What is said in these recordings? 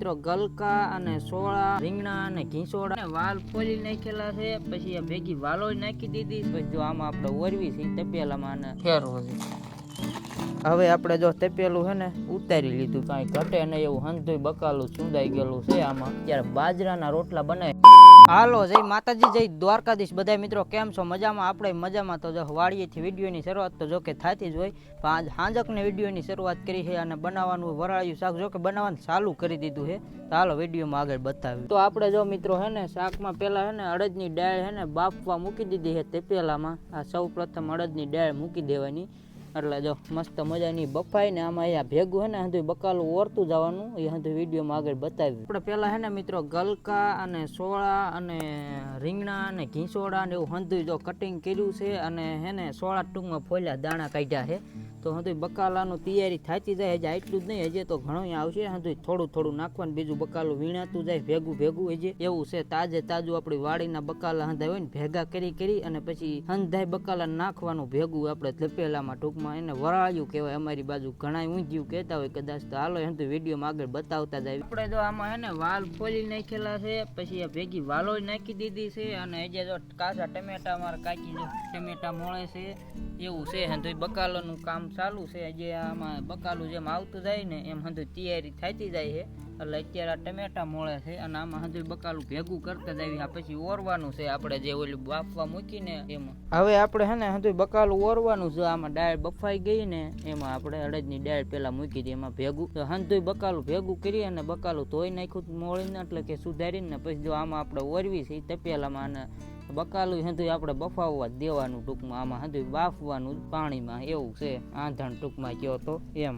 મિત્રો ગલકા અને સોળા, રીંગણા અને ઘીસોડા વાલ ફોલી નાખેલા છે. પછી આ ભેગી વાલો નાખી દીધી. પછી જો આમાં આપણે ઓરવી છે તપેલામાં અને ફેરવો છે. હવે આપણે જો તપેલું છે ને, ઉતારી લીધું. કાંઈ ઘટે નહીં એવું હંધુય બકાલું ચૂંદાઈ ગયેલું છે આમાં. ત્યારે બાજરાના રોટલા બનાવી હાલો, જય માતાજી, જય દ્વારકાધીશ. બધા મિત્રો, કેમ છો? મજામાં? આપણે મજામાં. તો જો વાળીએથી વિડીયોની શરૂઆત તો જો કે થતી જ હોય પણ આજ હાંજકને વિડીયોની શરૂઆત કરી છે અને બનાવવાનું વરાળ્યું શાક, જો કે બનાવવાનું ચાલુ કરી દીધું છે. તો હાલો, વિડીયોમાં આગળ બતાવ્યું તો આપણે જો મિત્રો હે ને, શાકમાં પહેલાં હે ને અડદની ડાળ હે ને બાફવા મૂકી દીધી છે તે પહેલાંમાં આ સૌ પ્રથમ અડદની ડાળ મૂકી દેવાની. એટલે જો મસ્ત મજાની બફાઈ ને આમાં અહીંયા ભેગું હે ને હંધુય બકાલું ઓરતું જવાનું, એ હંધુય વિડીયોમાં આગળ બતાવ્યું. આપણે પહેલાં હે ને મિત્રો ગલકા અને સોળા અને રીંગણા અને ઘીસોડા ને એવું હંધુય જો કટિંગ કર્યું છે અને હે ને સોળા ટૂંકમાં ફોલ્યા દાણા કાઢ્યા છે. તો હજુ બકાલાનું તૈયારી થતી જાય, હજી આટલું જ નહીં, હજી તો ઘણું આવશે હજુ થોડું થોડું નાખવાનું, બીજું બકાલું વીણાતું જાય, ભેગું ભેગું હજી એવું છે, તાજે તાજું આપણી વાડીના બકાલા હંધાય હોય ને, ભેગા કરી કરી અને પછી હંધાય બકાલા નાખવાનું ભેગું આપણે ધપેલામાં ટૂંકમાં, એને વરાળ્યું કહેવાય, અમારી બાજુ ઘણા ઊંધિયું કહેતા હોય, કદાચ તો હાલો એમ તો વિડીયોમાં આગળ બતાવતા જાય. આપણે જો આમાં એને વાલ ફોલી નાખેલા છે, પછી આ ભેગી વાલો નાખી દીધી છે, અને હજી જો કાચા ટમેટા મારા જો ટમેટા મોળે છે, એવું છે તો બકાલાનું કામ ચાલુ છે. જે આમાં બકાલું જેમ આવતું જાય ને, એમ હંધુ તૈયારી થતી જાય છે. એટલે અત્યારે આ ટમેટા મોળે છે અને આમાં હંધુ બકાલું ભેગું કરતા જાય પછી ઓરવાનું છે આપણે જે ઓલું બાફવા મૂકીને એમાં. હવે આપણે હે ને હંધુ બકાલું ઓરવાનું છે. આમાં ડાળ બફાઈ ગઈ ને, એમાં આપણે અડદની ડાળ પેલા મૂકી દઈએ. એમાં ભેગું તો હંધુ બકાલું ભેગું કરી અને બકાલું ધોઈ નાખ્યું મોળીને એટલે કે સુધારીને, પછી જો આમાં આપણે ઓરવી છે એ તપેલામાં અને બકાલું હંધું આપણે બફાવવા જ દેવાનું ટૂંકમાં. આમાં હંધું બાફવાનું જ પાણીમાં. એવું છે. આંધણ ટૂંકમાં કયો તો એમ.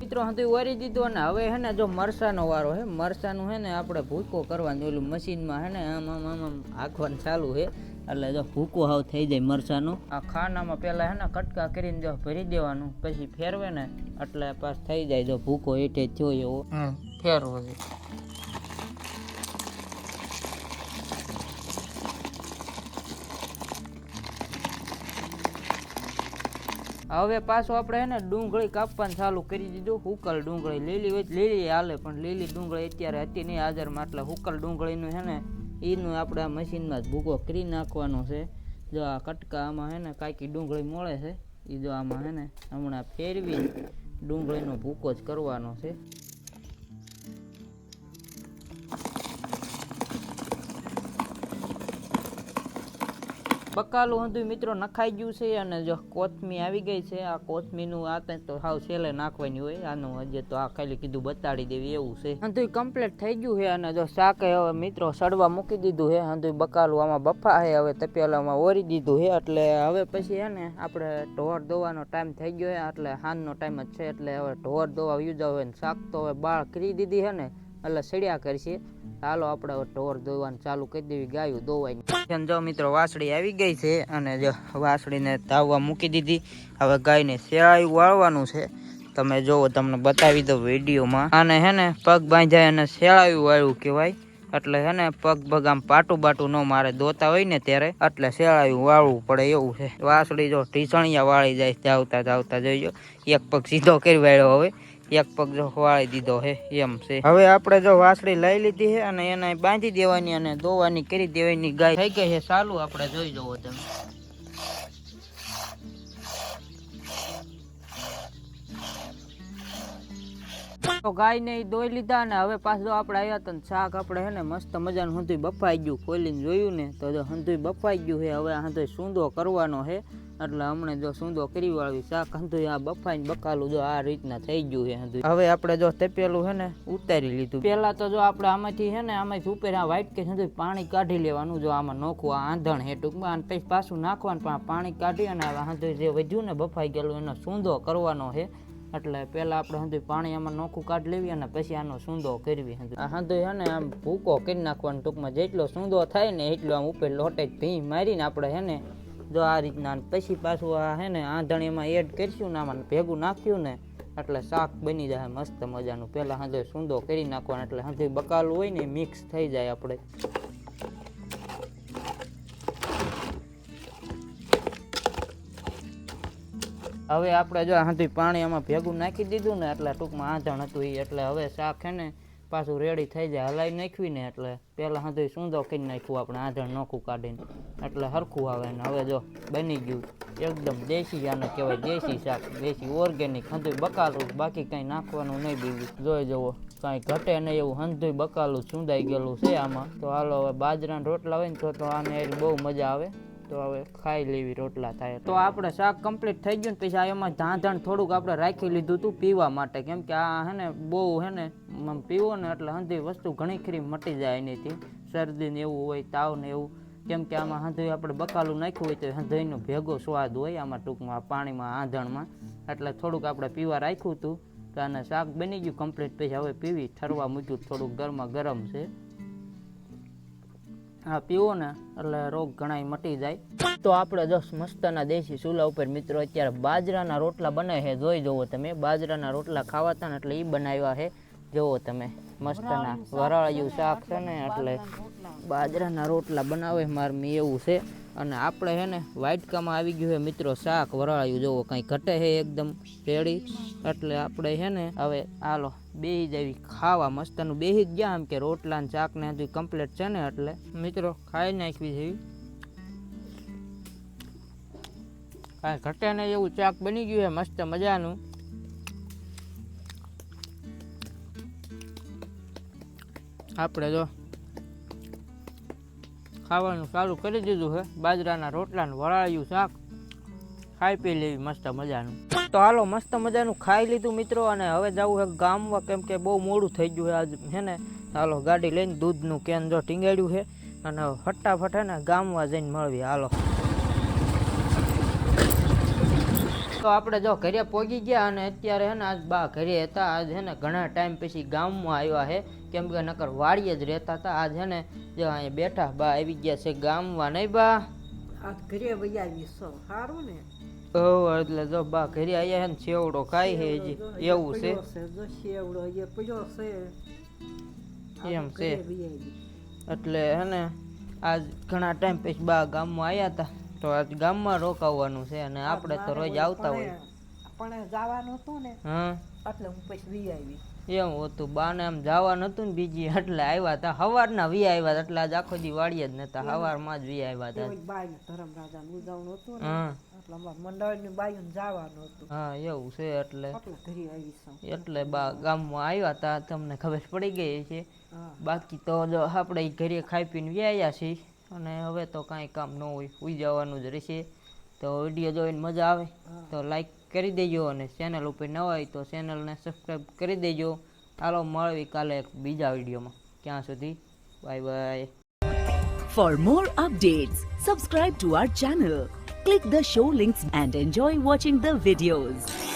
મિત્રો હંધું વરી દીધું અને હવે હે ને જો મરસાનો વારો હે. મરસાનું હે ને આપણે ભૂકો કરવાનું. ઓલું મશીનમાં હે ને આમ આમ આમ આમ આખવાનું ચાલુ છે એટલે જો ભૂકો હાવ થઈ જાય મરસાનો. આ ખાનામાં પેલા હે ને કટકા કરીને જો ભરી દેવાનું. પછી ફેરવે ને એટલે પાસ થઈ જાય જો ભૂકો એટે થયો એવો. ફેરવો હવે પાછું આપણે હે ને ડુંગળી કાપવાનું ચાલુ કરી દીધું. હુકલ ડુંગળી લીલી હોય લીલી હાલે, પણ લીલી ડુંગળી અત્યારે હતી નહીં હાજરમાં. એટલે હુકલ ડુંગળીનું છે ને એનું આપણે આ મશીનમાં જ ભૂકો કરી નાખવાનો છે. જો આ કટકા આમાં છે ને કાંઈકી ડુંગળી મળે છે એ જો આમાં છે ને હમણાં ફેરવી ડુંગળીનો ભૂકો જ કરવાનો છે. બકાલું હતું, મિત્રો, નખાઈ ગયું છે અને જો કોથમી આવી ગઈ છે, આ કોથમીનું આ તો સાવ છેલ્લે નાખવાની હોય, આનું હજી તો આ ખાલી કીધું બતાડી દેવી, એવું છે. હંધુય કમ્પ્લીટ થઈ ગયું છે અને જો શાકે હવે મિત્રો સડવા મૂકી દીધું છે, હંધુય બકાલું આમાં બફા છે, હવે તપેલામાં ઓરી દીધું છે, એટલે હવે પછી છે ને આપણે ઢોર દોવાનો ટાઈમ થઈ ગયો છે, એટલે હાનનો ટાઈમ જ છે, એટલે હવે ઢોર દોવા યુજાવ હોય ને શાક તો હવે બાળ કરી દીધી છે ને એટલે સડ્યા કરશે હાલો આપણે ઢોર દોવાનું ચાલુ કરી દેવી, ગાયું દોવાની જો મિત્રો, વાસળી આવી ગઈ છે અને જો વાસળીને તાવવા મૂકી દીધી. હવે ગાયને શેળાયું વાળવાનું છે. તમે જોવો, તમને બતાવી દો વિડીયોમાં. અને હે ને પગ બાંધાય અને શેળાયું વાળ્યું કહેવાય. એટલે હે ને પગ પગ આમ પાટું બાટું ન મારે, દોતા હોય ને ત્યારે. એટલે શેળાયું વાળવું પડે એવું છે. વાસળી જો ઢીસણિયા વાળી જાય જાવતા જાવતા જોઈજો એક પગ સીધો કરી વાળ્યો હવે. એક પગ જો વાળી દીધો હે, એમ છે. હવે આપણે જો વાસળી લઈ લીધી છે અને એને બાંધી દેવાની અને દોવાની કરી દેવાની ગાય થઈ ગઈ છે ચાલુ આપણે જોઈ જવો તમે. તો ગાયને ઈ દોઈ લીધા અને હવે પાછો આપણે આવ્યા ને શાક આપણે હે ને મસ્ત મજાનું હંધુય બફાઈ ગયું. ખોલીને જોયું ને તો જો બફાઈ ગયું છે હવે હંધુય સૂંદો કરવાનો છે એટલે હમણાં જો સૂંદો કરી વાળવી શાક હતું આ બફાઈને બકાલું જો આ રીતના થઈ ગયું છે હવે આપણે જો તપેલું છે ને, ઉતારી લીધું. પેલા તો જો આપણે આમાંથી છે ને, આમાંથી ઉપર આ વાઇટ કે પાણી કાઢી લેવાનું, જો આમાં નોખવું આ આંધણ હે ટૂંકમાં, અને પછી પાછું નાખવાનું, પણ પાણી કાઢી અને આ જે વધ્યું ને બફાઈ ગયેલું, એનો સૂંદો કરવાનો છે. એટલે પહેલાં આપણે હંધુય પાણી આમાં નોખું કાઢી લેવી અને પછી આનો સૂંદો કરવી હંધુય આ હે ને, આમ ભૂકો કરી નાખવાનો ટૂંકમાં, જેટલો સૂંદો થાય ને એટલો આમ ઉપર લોટે ભી મારીને આપણે છે ને જો આ રીતના પછી પાછું આ હે ને આંધણ એમાં એડ કરીશું ને આમાં ભેગું નાખ્યું ને, એટલે શાક બની જાય મસ્ત મજાનું. પહેલાં હંધુય સૂંદો કરી નાખવાનો, એટલે હંધુય બકાલું હોય ને મિક્સ થઈ જાય આપણે. હવે આપણે જો હાંધી પાણી આમાં ભેગું નાખી દીધું ને, એટલે ટૂંકમાં આંધણ હતું એ એટલે હવે શાક છે ને પાછું રેડી થઈ જાય. હલાવી નાખવી ને એટલે પહેલાં હાથે સૂંદો કરી નાખ્યું આપણે, આંધણ નોખું કાઢીને. એટલે હરખું આવે ને હવે જો બની ગયું. એકદમ દેશી આને કહેવાય દેશી શાક, દેશી ઓર્ગેનિક હંધુય બકાલું, બાકી કંઈ નાખવાનું નહીં બીજું. જોઈ જવો કાંઈ ઘટે નહીં એવું. હંધુય બકાલું ચૂંદાઈ ગયેલું છે આમાં. તો હાલો, હવે બાજરાના રોટલા હોય ને તો આને બહુ મજા આવે. તો હવે ખાઈ લેવી, રોટલા થાય તો આપણે શાક કમ્પ્લીટ થઈ ગયું ને પછી એમાં ધાંધણ થોડુંક આપણે રાખી લીધું હતું પીવા માટે. કેમ કે આ હે ને, બહુ હે ને પીવો ને એટલે હંધી વસ્તુ ઘણી ખરી મટી જાય એનીથી. શરદી ને એવું હોય તાવ ને એવું. કેમ કે આમાં હંધુય આપણે બકાલું નાખ્યું હોય તો હંધઈનો ભેગો સ્વાદ હોય આમાં ટૂંકમાં પાણીમાં આંધણમાં. એટલે થોડુંક આપણે પીવા રાખ્યું હતું તો આને શાક બની ગયું કમ્પ્લીટ પછી હવે પીવી, ઠરવા મૂક્યું, થોડુંક ગરમા ગરમ છે. હા પીવો ને એટલે રોગ ઘણાય મટી જાય. તો આપણે જો મસ્તના દેશી ચૂલા ઉપર મિત્રો અત્યારે બાજરાના રોટલા બનાવે છે. જોઈ જુઓ તમે બાજરાના રોટલા ખાવાતા ને એટલે એ બનાવ્યા છે. જુઓ તમે મસ્તના વરાળિયું શાક છે ને એટલે બાજરાના રોટલા બનાવે મારે એવું છે. અને આપણે છે ને વાટકામાં આવી ગયું છે મિત્રો શાક, વરાળાયું, જોવો કંઈ ઘટે છે એકદમ રેડી. એટલે આપણે છે ને, હવે હાલો, બેહી જાવી ખાવા મસ્તનું બેહી જ ગયા આમ કે રોટલા ને શાક ને હજુ કમ્પ્લીટ છે ને એટલે. મિત્રો, ખાઈ નાખવી જેવી કાંઈ ઘટે નહીં એવું શાક બની ગયું છે મસ્ત મજાનું. આપણે જો ખાવાનું ચાલુ કરી દીધું છે બાજરાના રોટલાનું વળાયું શાક. ખાઈ પી લેવી મસ્ત મજાનું. તો હાલો, મસ્ત મજાનું ખાઈ લીધું મિત્રો અને હવે જવું છે ગામમાં, કેમ કે બહુ મોડું થઈ ગયું છે આજ, હે ને? હાલો, ગાડી લઈને દૂધનું કેન જો ટીંગાડ્યું છે અને ફટાફટ હે ને ગામમાં જઈને મળવી. હાલો. તો આપણે જો ઘરે પહોંચી ગયા અને અત્યારે હે ને આજ બા ઘરે હતા. આજ હે ને ઘણા ટાઈમ પછી ગામમાં આવ્યા છે કેમ કે નકર વાડીએ જ રહેતા હતા. આજ હે ને જો અહીંયા બેઠા બા આવી ગયા છે ગામમાં. નહીં બા? આ ઘરે વૈયાવી સો સારું ને. ઓહ એટલે જો બા ઘરે આયા છે ને સેવડો ખાય છે હજી. એવું છે? એ છે. એમ છે. એટલે હે ને આજ ઘણા ટાઈમ પછી બા ગામમાં આવ્યા હતા. તો આજ ગામમાં રોકાવાનું છે અને આપણે તો રોજ આવતા હોય પણ જવાનું હતું ને હા? એટલે હું પછી વૈયાવી એમ હતું બાને આમ જવા નતું ને બીજી એટલે આવ્યા હતા સવારના વી આવ્યા એટલે આજ આખો દી વાળીએ જ નતા. સવારમાં જ વી આવ્યા હતા બાઈ રાજાનું ઉજવણું હતું ને એટલે અમારા મંડળની બાઈ જવાનું હતું. હા એવું છે એટલે એટલે ઘરે આવી છું એટલે બા ગામમાં આવ્યા હતા તમને ખબર પડી ગઈ છે બાકી તો જો આપણે ઘરે ખાઈ પીને વ્યાયા છીએ. અને હવે તો કાંઈ કામ ન હોય સુઈ જવાનું જ રહેશે. તો વીડિયો જોઈને મજા આવે તો લાઈક કરી દેજો અને ચેનલ ઉપર ન હોય તો ચેનલને સબસ્ક્રાઈબ કરી દેજો. ચાલો મળવી કાલે એક બીજા વિડીયોમાં. ક્યાં સુધી? Bye bye. For more updates, subscribe to our channel, click the show links and enjoy watching the videos.